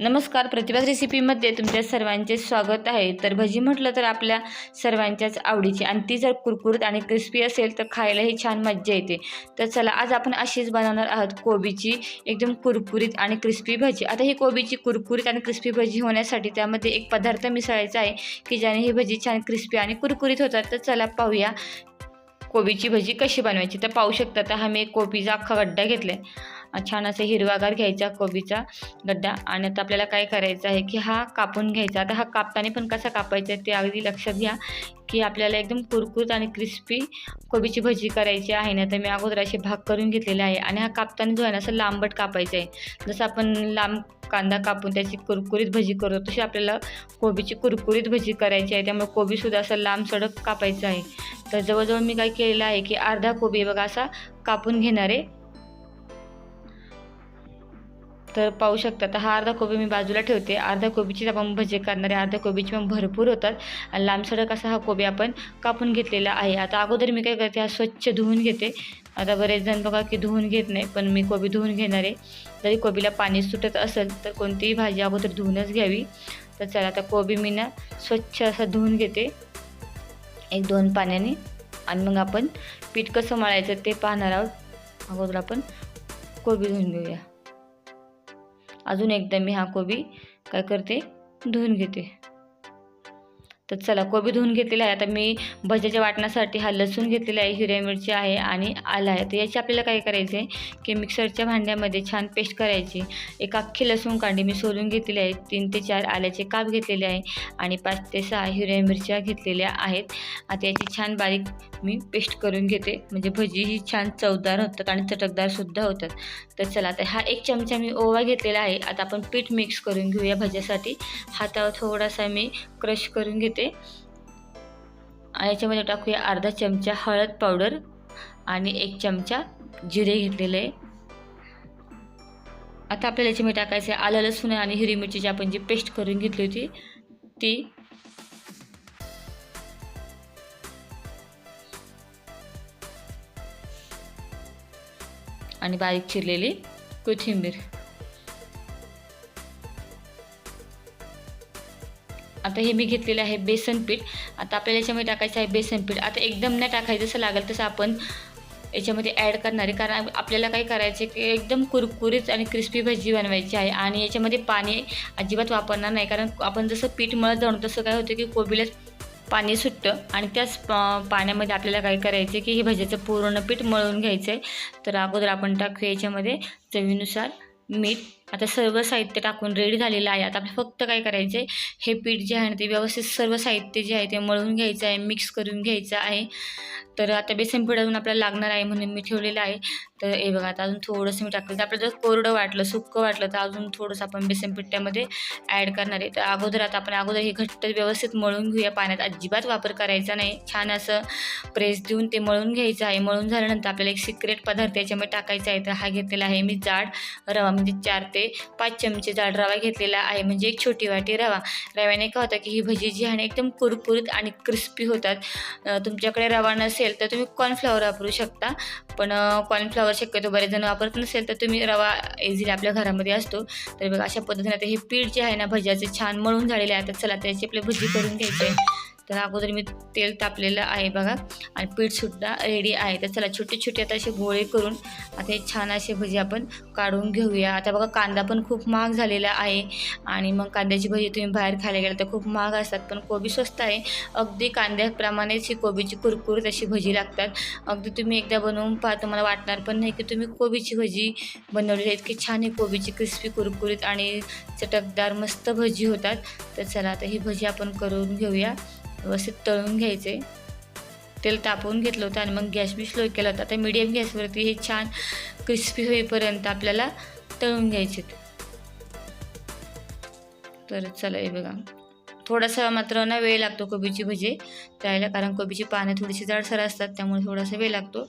नमस्कार प्रतिभा रेसिपीमध्ये तुमच्या सर्वांचे स्वागत आहे. तर भजी म्हटलं तर आपल्या सर्वांच्याच आवडीची आणि ती जर कुरकुरीत आणि क्रिस्पी असेल तर खायलाही छान मज्जा येते. तर चला आज आपण अशीच बनवणार आहोत कोबीची एकदम कुरकुरीत आणि क्रिस्पी भजी. आता ही कोबीची कुरकुरीत आणि क्रिस्पी भजी होण्यासाठी त्यामध्ये एक पदार्थ मिसळायचा आहे की ज्याने ही भजी छान क्रिस्पी आणि कुरकुरीत होतात. तर चला पाहूया कोबीची भजी कशी बनवायची. तर पाहू शकता तर हा मी कोबीचा अख्खा गड्डा घेतला आहे छान असा हिरवागार घ्यायचा कोबीचा गड्डा. आणि आता आपल्याला काय करायचं आहे की हा कापून घ्यायचा. आता हा कापताना पण कसा कापायचा ते अगदी लक्षात घ्या की आपल्याला एकदम कुरकुरीत आणि क्रिस्पी कोबीची भजी करायची आहे. ना तर मी अगोदर असे भाग करून घेतलेले आहे. आणि हा कापताना जो आहे ना असं लांबट कापायचं आहे. जसं आपण लांब कांदा कापून त्याची कुरकुरीत भजी करतो तशी आपल्याला कोबीची कुरकुरीत भजी करायची आहे. त्यामुळे कोबीसुद्धा असं लांब सडक कापायचं आहे. तर जवळजवळ मी काय केलेलं आहे की अर्धा कोबी बघा असा कापून घेणार आहे तर पाहू शकता. तर हा अर्धा कोबी मी बाजूला ठेवते. अर्धा कोबीचीच आपण भजे करणारे अर्धा कोबीची मग भरपूर होतात. आणि लांब सडक असा हा कोबी आपण कापून घेतलेला आहे. आता अगोदर मी काय करते हा स्वच्छ धुवून घेते. आता बरेच जण बघा की धुवून घेत नाही पण मी कोबी धुवून घेणार आहे. जरी कोबीला पाणी सुटत असेल तर कोणतीही भाजी अगोदर धुवूनच घ्यावी. तर चला आता कोबी मी ना स्वच्छ असा धुवून घेते. एक दोन पाण्याने. आणि मग आपण पीठ कसं मळायचं ते पाहणार आहोत. अगोदर आपण कोबी धुवून घेऊया. अजून एकदा मी हा कोबी काय करते? धुवून घेते. तर चला कोबी धुवून घेतलेला आहे. आता मी भज्याच्या वाटण्यासाठी हा लसूण घेतलेला आहे हिरव्या मिरची आहे आणि आला आहे. तर याची आपल्याला काय करायचं आहे की मिक्सरच्या भांड्यामध्ये छान पेस्ट करायची. एक अख्खी लसूण कांडी मी सोलून घेतलेली आहे. तीन ते चार आल्याचे काप घेतलेले आहे आणि पाच ते सहा हिरव्या मिरच्या घेतलेल्या आहेत. आता याची छान बारीक मी पेस्ट करून घेते. म्हणजे भजी ही छान चवदार होतात आणि चटकदारसुद्धा होतात. तर चला आता हा एक चमचा मी ओवा घेतलेला आहे. आता आपण पीठ मिक्स करून घेऊया भज्यासाठी. हातावर थोडासा मी क्रश करून घेते. आणि याच्यामध्ये टाकूया अर्धा चमचा हळद पावडर आणि एक चमचा जिरे घेतलेले. आहे आता आपल्याला याच्यामध्ये टाकायचं आहे आलं लसूण आणि हिरवी मिरचीची आपण जी पेस्ट करून घेतली होती ती आणि बारीक चिरलेली कोथिंबीर. आता हे मी घेतलेलं आहे बेसन पीठ. आता आपल्याला याच्यामध्ये टाकायचं आहे बेसन पीठ. आता एकदम नाही टाकायचं जसं लागेल तसं आपण याच्यामध्ये ॲड करणार आहे. कारण आपल्याला काय करायचं की एकदम कुरकुरीत आणि क्रिस्पी भजी बनवायची आहे. आणि याच्यामध्ये पाणी अजिबात वापरणार नाही. कारण आपण जसं पीठ मळत जाणू तसं काय होतं की कोबीला पाणी सुटतं आणि त्याच पाण्यामध्ये आपल्याला काय करायचं आहे की हे भज्याचं पूर्ण पीठ मळून घ्यायचं आहे तर अगोदर आपण टाकूया याच्यामध्ये चवीनुसार मीठ आता सर्व साहित्य टाकून रेडी झालेलं आहे. आता आपल्याला फक्त काय करायचं आहे हे पीठ जे आहे ना ते व्यवस्थित सर्व साहित्य जे आहे ते मळून घ्यायचं आहे मिक्स करून घ्यायचं आहे. तर आता बेसन पीठ अजून आपल्याला लागणार आहे म्हणून मी ठेवलेलं आहे. तर हे बघा आता अजून थोडंसं मी टाकलं. तर आपल्याला जर कोरडं वाटलं सुक्कं वाटलं तर अजून थोडंसं आपण बेसन पीठ त्यामध्ये ॲड करणार आहे. तर अगोदर आता आपण अगोदर हे घट्ट व्यवस्थित मळून घेऊया. पाण्यात अजिबात वापर करायचा नाही. छान असं प्रेस देऊन ते मळून घ्यायचं आहे. मळून झाल्यानंतर आपल्याला एक सिक्रेट पदार्थ याच्यामध्ये टाकायचा आहे. तर हा घेतलेला आहे मी जाड रवा म्हणजे चार ते पाच चमचे जाड रवा घेतलेला आहे. म्हणजे एक छोटी वाटी रवा. रव्याने काय होतं की ही भजी जी आहे एकदम कुरकुरीत आणि क्रिस्पी होतात. तुमच्याकडे रवा नसेल तर तुम्ही कॉर्नफ्लॉवर वापरू शकता. पण कॉर्नफ्लॉवर शक्यतो बरेच जण वापरत नसेल तर तुम्ही रवा इझिली आपल्या घरामध्ये असतो. तर बघा अशा पद्धतीने आता हे पीठ जे आहे ना भज्याचे छान मळून झालेले आहे. तर चला त्याची आपली भजी करून घ्यायची तर अगोदर मी तेल तापलेलं आहे बघा. आणि पीठसुद्धा रेडी आहे. तर चला छोटे छोटे आता असे गोळे करून आता हे छान असे भजी आपण काढून घेऊया. आता बघा कांदा पण खूप महाग झालेला आहे. आणि मग कांद्याची भजी तुम्ही बाहेर खायला गेला तर खूप महाग असतात. पण कोबी स्वस्त आहे. अगदी कांद्याप्रमाणेच ही कोबीची कुरकुरीत अशी भजी लागतात. अगदी तुम्ही एकदा बनवून पहा. तुम्हाला वाटणार पण नाही की तुम्ही कोबीची भजी बनवलेली आहे इतकी छान ही कोबीची क्रिस्पी कुरकुरीत आणि चटकदार मस्त भजी होतात. तर चला आता ही भजी आपण करून घेऊया. व्यवस्थित तळून घ्यायचे. तेल तापवून घेतलं होतं आणि मग गॅस बी स्लो केला होता. आता मिडियम गॅसवरती हे छान क्रिस्पी होईपर्यंत आपल्याला तळून घ्यायचे तर चला हे बघा. थोडासा मात्र ना वेळ लागतो कोबीची भजी. तळायला कारण कोबीची पानं थोडीशी जाडसर असतात त्यामुळे थोडासा वेळ लागतो.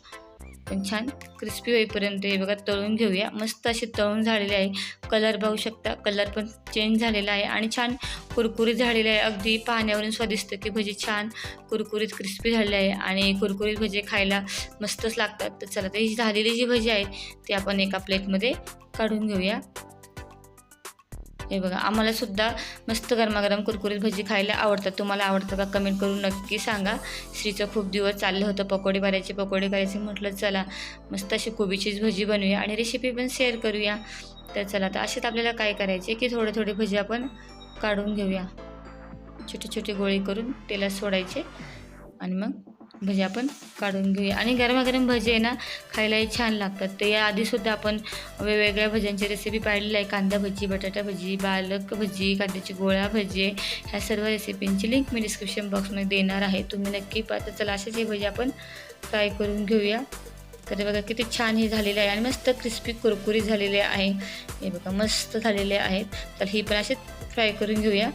पण छान क्रिस्पी होईपर्यंत हे बघा तळून घेऊया. मस्त असे तळून झालेले आहे. कलर पाहू शकता. कलर पण चेंज झालेला आहे आणि छान कुरकुरीत झालेले आहे. अगदी पाण्यावरून स्वादिष्ट की भजी छान कुरकुरीत क्रिस्पी झालेली आहे आणि कुरकुरीत भजे खायला मस्तच लागतात. तर चला तर ही झालेली जी भजी आहे ती आपण एका प्लेटमध्ये काढून घेऊया. हे बघा आम्हालासुद्धा मस्त गरमागरम कुरकुरीत भजी खायला आवडतात. तुम्हाला आवडतं का कमेंट करून नक्की सांगा. श्रीचं खूप दिवस चाललं होतं पकोडे भरायचे पकोडे करायचे. म्हटलं चला मस्त अशी कोबीचीच भजी बनवूया आणि रेसिपी पण शेअर करूया. तर चला तर असेच आपल्याला काय करायचे की थोडे थोडे भजी आपण काढून घेऊया. छोटे छोटे गोळे करून तेलात सोडायचे आणि मग भजी आपण काढून घेऊया. आणि गरमागरम भजी आहे ना खायलाही छान लागतात. ते या आधीसुद्धा आपण वेगवेगळ्या भज्यांची रेसिपी पाहिलेली आहे. कांदा भजी बटाटा भजी पालक भजी कांद्याची गोळा भजी ह्या सर्व रेसिपींची लिंक मी डिस्क्रिप्शन बॉक्समध्ये देणार आहे. तुम्ही नक्की पाहता. चला अशाच हे भजी आपण फ्राय करून घेऊया. तर बघा किती छान हे झालेले आहे. आणि मस्त क्रिस्पी कुरकुरी झालेले आहे. हे बघा मस्त झालेले आहेत. तर ही पण असे फ्राय करून घेऊया.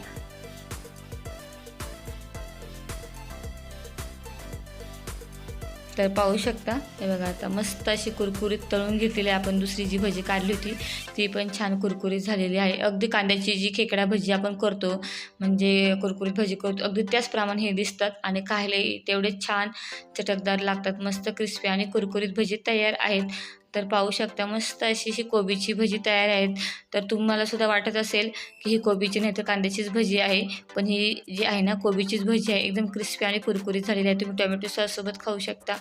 तर पाहू शकता. हे बघा आता मस्त अशी कुरकुरीत तळून घेतलेली आहे आपण. दुसरी जी भजी काढली होती ती पण छान कुरकुरीत झालेली आहे. अगदी कांद्याची जी खेकडा भजी आपण करतो म्हणजे कुरकुरीत भजी करतो अगदी त्याचप्रमाणे हे दिसतात आणि खायलाही तेवढे छान चटकदार लागतात. मस्त क्रिस्पी आणि कुरकुरीत भजी तयार आहेत. तर पाहू शकता मस्त अशी अशी कोबीची भजी तयार आहेत. तर तुम्हाला सुद्धा वाटत असेल की ही कोबीची नाही तर कांद्याचीच भजी आहे. पण ही जी आहे ना कोबीचीच भजी आहे एकदम क्रिस्पी आणि कुरकुरीत झालेली आहे. तुम्ही टोमॅटो सॉससोबत खाऊ शकता.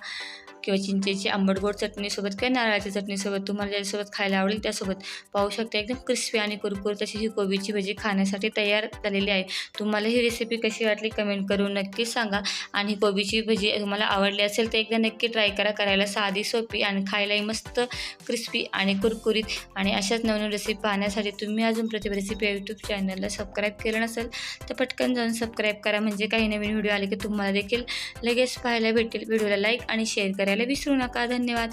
किंवा चिंचेची आंबट गोड चटणीसोबत किंवा नारळाच्या चटणीसोबत तुम्हाला ज्याच्यासोबत खायला आवडेल त्यासोबत पाहू शकता. एकदम क्रिस्पी आणि कुरकुरीत अशी ही कोबीची भजी खाण्यासाठी तयार झालेली आहे. तुम्हाला ही रेसिपी कशी वाटली कमेंट करून नक्की सांगा. आणि कोबीची भजी तुम्हाला आवडली असेल तर एकदा नक्की ट्राय करा. करायला साधी सोपी आणि खायलाही मस्त क्रिस्पी आणि कुरकुरीत. आणि अशाच नवनवीन रेसिपी पाहण्यासाठी तुम्ही अजून प्रतिभा रेसिपी या यूट्यूब चॅनलला सबस्क्राईब केलं नसेल तर पटकन जाऊन सबस्क्राईब करा. म्हणजे काही नवीन व्हिडिओ आले की तुम्हाला देखील लगेच पाहायला भेटेल. व्हिडिओला लाईक आणि शेअर करा. करायला विसरू नका. धन्यवाद.